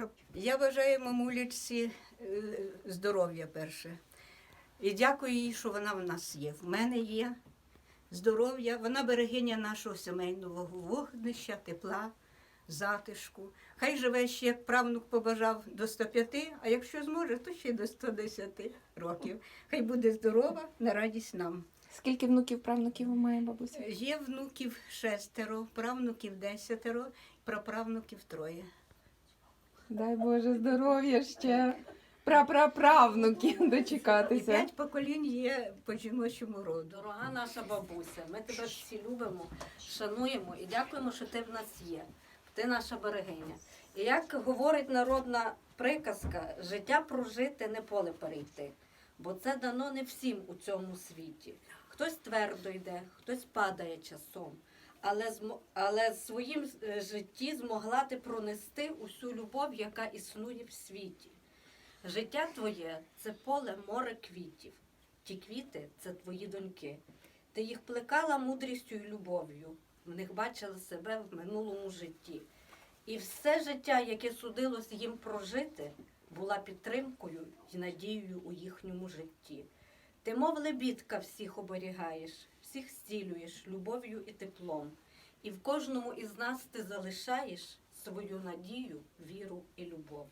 щоб я бажаю мамулечці е, здоров'я перше. І дякую їй, що вона в нас є. В мене є здоров'я, вона берегиня нашого сімейного вогнища, тепла, затишку. Хай живе ще, як правнук побажав, до 105, а якщо зможе, то ще до 110 років. Хай буде здорова на радість нам. Скільки внуків, правнуків має бабуся? Є внуків шестеро, правнуків десятеро, праправнуків троє. Дай Боже здоров'я ще. Прапраправнуків І дочекатися. п'ять поколінь є по жіночому роду. Дорога наша бабуся, ми тебе всі любимо, шануємо і дякуємо, що ти в нас є. Ти наша берегиня. І як говорить народна приказка, життя прожити не поле перейти, бо це дано не всім у цьому світі. Хтось твердо йде, хтось падає часом. Але, але своїм е, житті змогла ти пронести усю любов, яка існує в світі. Життя твоє це поле море квітів. Ті квіти це твої доньки. Ти їх плекала мудрістю і любов'ю, в них бачила себе в минулому житті. І все життя, яке судилось їм прожити, була підтримкою і надією у їхньому житті. Ти, мов лебідка, всіх оберігаєш, всіх зцілюєш любов'ю і теплом. І в кожному із нас ти залишаєш свою надію, віру і любов.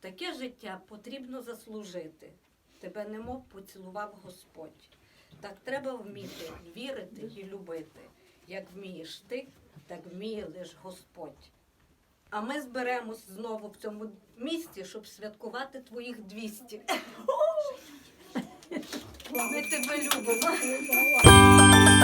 Таке життя потрібно заслужити. Тебе немов поцілував Господь. Так треба вміти вірити і любити. Як вмієш ти, так вміє лиш Господь. А ми зберемось знову в цьому місці, щоб святкувати твоїх 200. Ми тебе любимо.